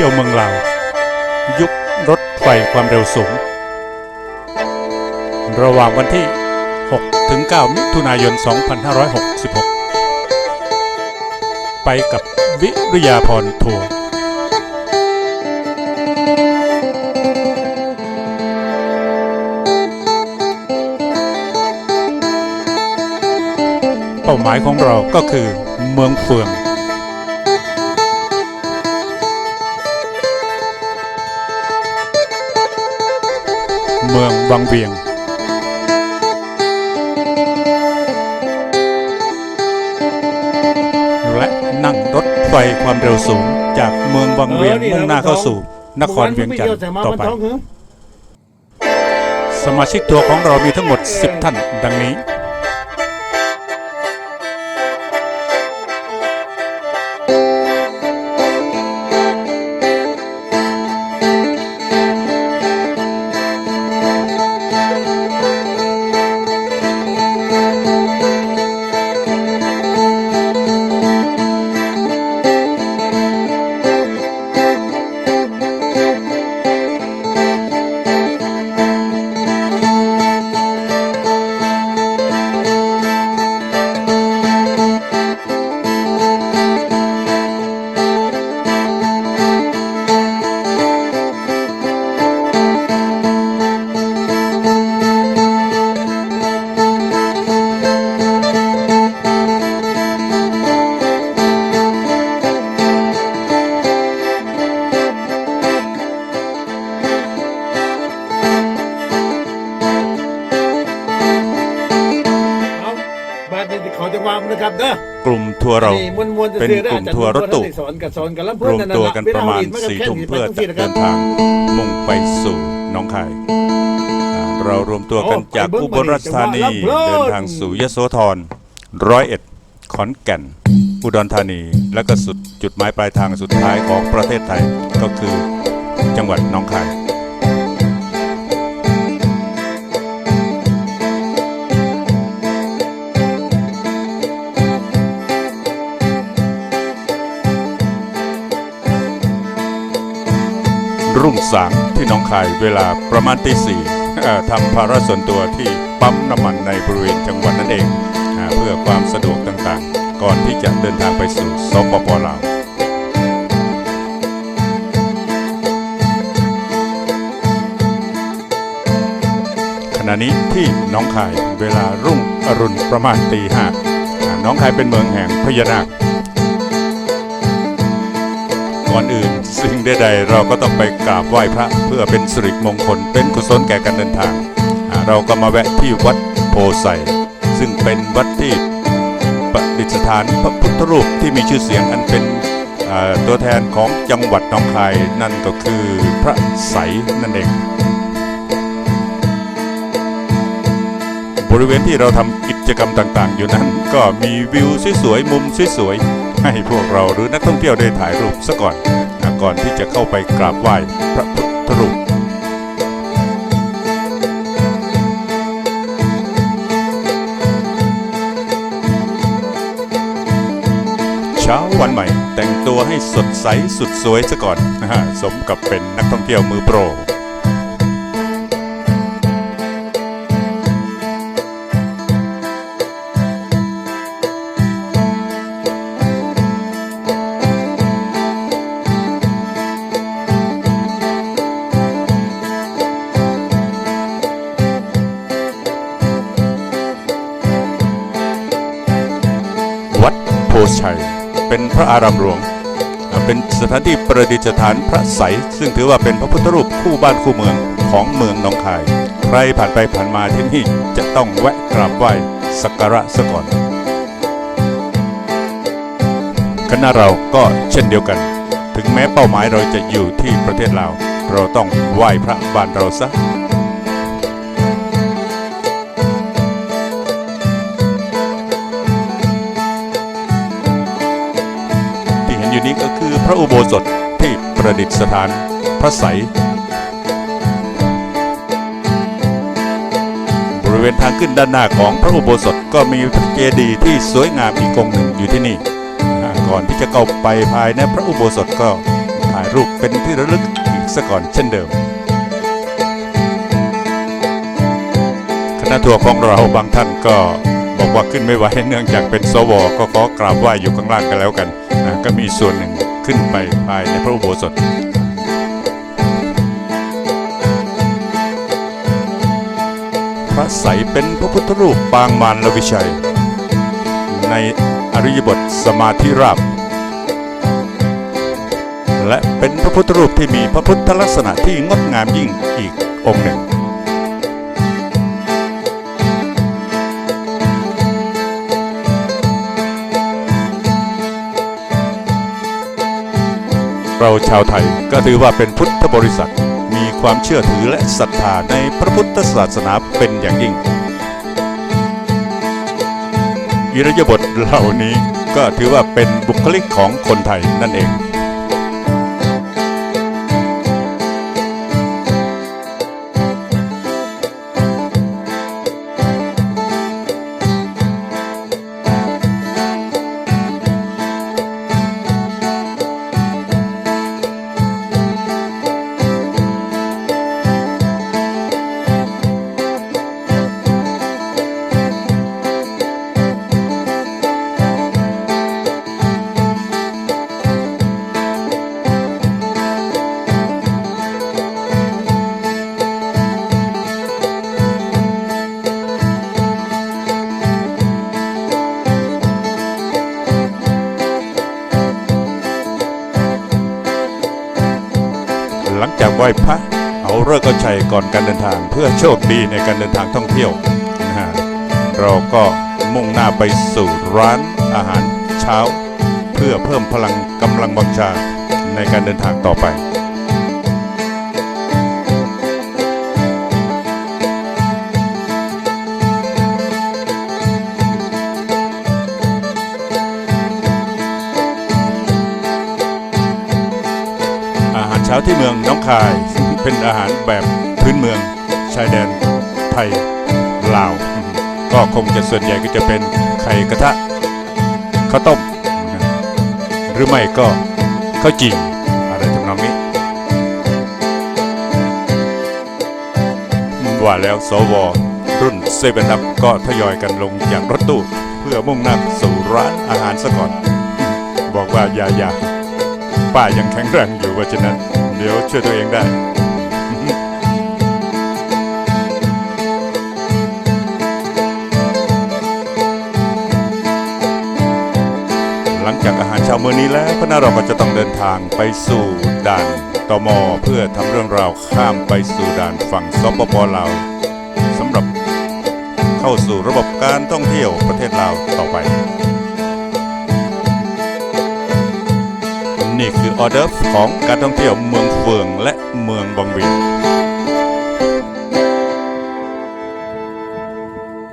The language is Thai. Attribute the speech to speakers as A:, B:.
A: ที่ยวเมืองลาว ยุครถไฟความเร็วสูง ระหว่างวันที่ 6 ถึง 9 มิถุนายน 2566 ไปกับวิริยาพรทัวร์เป้าหมายของเราก็คือเมืองเฟือง วังเวียงและนั่งรถไฟความเร็วสูง จากเมืองวังเวียงมุ่งหน้าเข้าสู่นครเวียงจันทร์ต่อไป สมาชิกทัวร์ของเรามีทั้งหมด 10 ท่านดังนี้
B: ร์เรานี่มวนมวนๆ
A: เป็นกลุ่มทัวร์รถตู้
B: สอนกับสอนกันแล้ว
A: รวมตัวกันประมาณสี่ทุ่มเพื่อจะเดินทางมุ่งไปสู่หน้องคายอ่าเรารวมตัวกันจากอุบลราชธานีเดินทางสู่ยโสธรร้อยเอ็ดขอนแก่น อุดรธานี และก็สุดจุดหมายปลายทางสุดท้ายของประเทศไทยก็คือจังหวัดหน้องคาย สางที่น้องคายเวลาประมาณตีสี่ทำภาระส่วนตัวที่ปั๊มน้ำมันในบริเวณจังหวัดนั่นเอง เพื่อความสะดวกต่างๆ ก่อนที่จะเดินทางไปสู่สปปลาวขณะนี้ที่น้องคายเวลารุ่งอรุณประมาณตีห้าน้องคายเป็นเมืองแห่งพญานาค ก่อนอื่น สิ่งใดๆเราก็ต้องไปกราบไหว้พระเพื่อเป็นสิริมงคล เป็นกุศลแก่การเดินทาง เราก็มาแวะที่วัดโพไซซึ่งเป็นวัดที่ประดิษฐานพระพุทธรูปที่มีชื่อเสียงอันเป็นตัวแทนของจังหวัดหนองคายนั่นก็คือพระไสนั่นเอง บริเวณที่เราทำกิจกรรมต่างๆ อยู่นั้นก็มีวิวสวยๆมุมสวยๆ ให้พวกเราหรือนักท่องเที่ยวได้ถ่ายรูปซะก่อนนะก่อนที่จะเข้าไปกราบไหว้พระพุทธรูปเช้าวันใหม่แต่งตัวให้สดใสสุดสวยซะก่อนนะฮะสมกับเป็นนักท่องเที่ยวมือโปร ชัย เป็นพระอารามหลวง เป็นสถานที่ประดิษฐานพระไสยซึ่งถือว่าเป็นพระพุทธรูปคู่บ้านคู่เมืองของเมืองหนองคาย ใครผ่านไปผ่านมาที่นี่จะต้องแวะกราบไหว้สักการะซะก่อนคณะเราก็เช่นเดียวกัน ถึงแม้เป้าหมายเราจะอยู่ที่ประเทศลาว เราต้องไหว้พระบ้านเราซะ อยู่นี้ก็คือพระอุโบสถที่ประดิษฐานพระไสยบริเวณทางขึ้นด้านหน้าของพระอุโบสถก็มีพระเจดีย์ที่สวยงามอีกองหนึ่งอยู่ที่นี่ก่อนที่จะเข้าไปภายในพระอุโบสถก็ถ่ายรูปเป็นที่ระลึกอีกสักก่อนเช่นเดิมคณะทัวร์ของเราบางท่านก็ บอกว่าขึ้นไม่ไหวเนื่องจากเป็นสวก็ขอกราบไหว้อยู่ข้างล่างกันแล้วกันนะก็มีส่วนหนึ่งขึ้นไปภายในพระอุโบสถพระใสเป็นพระพุทธรูปปางมารลวิชัย ในอริยบทสมาธิราบ และเป็นพระพุทธรูปที่มีพระพุทธลักษณะที่งดงามยิ่งอีกองค์หนึ่ง เราชาวไทยก็ถือว่าเป็นพุทธบริษัท มีความเชื่อถือและศรัทธาในพระพุทธศาสนาเป็นอย่างยิ่งอิริยาบถเหล่านี้ก็ถือว่าเป็นบุคลิกของคนไทยนั่นเอง การไหว้พระเอาเลิกษ์เอาชัยก่อนการเดินทาง เพื่อโชคดีในการเดินทางท่องเที่ยวนะฮะเราก็มุ่งหน้าไปสู่ร้านอาหารเช้า เพื่อเพิ่มพลังกำลังบังชาในการเดินทางต่อไปาหารเช้าที่เมืองน้องคาย เป็นอาหารแบบพื้นเมืองชายแดนไทยลาว ก็คงจะส่วนใหญ่ก็จะเป็นไข่กระทะข้าวต้ม หรือไม่ก็ข้าวจี่อะไรทำนองนี้ ว่าแล้วสวรุ่นเซเว่นอัพก็ทยอยกันลงจากรถตู้ เพื่อมุ่งหน้าสู่ร้านอาหารซะก่อน บอกว่าอย่าอย่าป้ายังแข็งแรงอยู่ว่าฉะนั้น เดี๋ยวช่วยตัวเองได้ หลังจากอาหารเช้ามื้อนี้แล้วก็น่าเราก็จะต้องเดินทางไปสู่ด่านตมเพื่อทำเรื่องราวข้ามไปสู่ด่านฝั่งสปปลาวสำหรับเข้าสู่ระบบการท่องเที่ยวประเทศลาวต่อไป นี่คือออเดอร์ของการท่องเที่ยวเมืองเฟืองและเมืองบางเวีย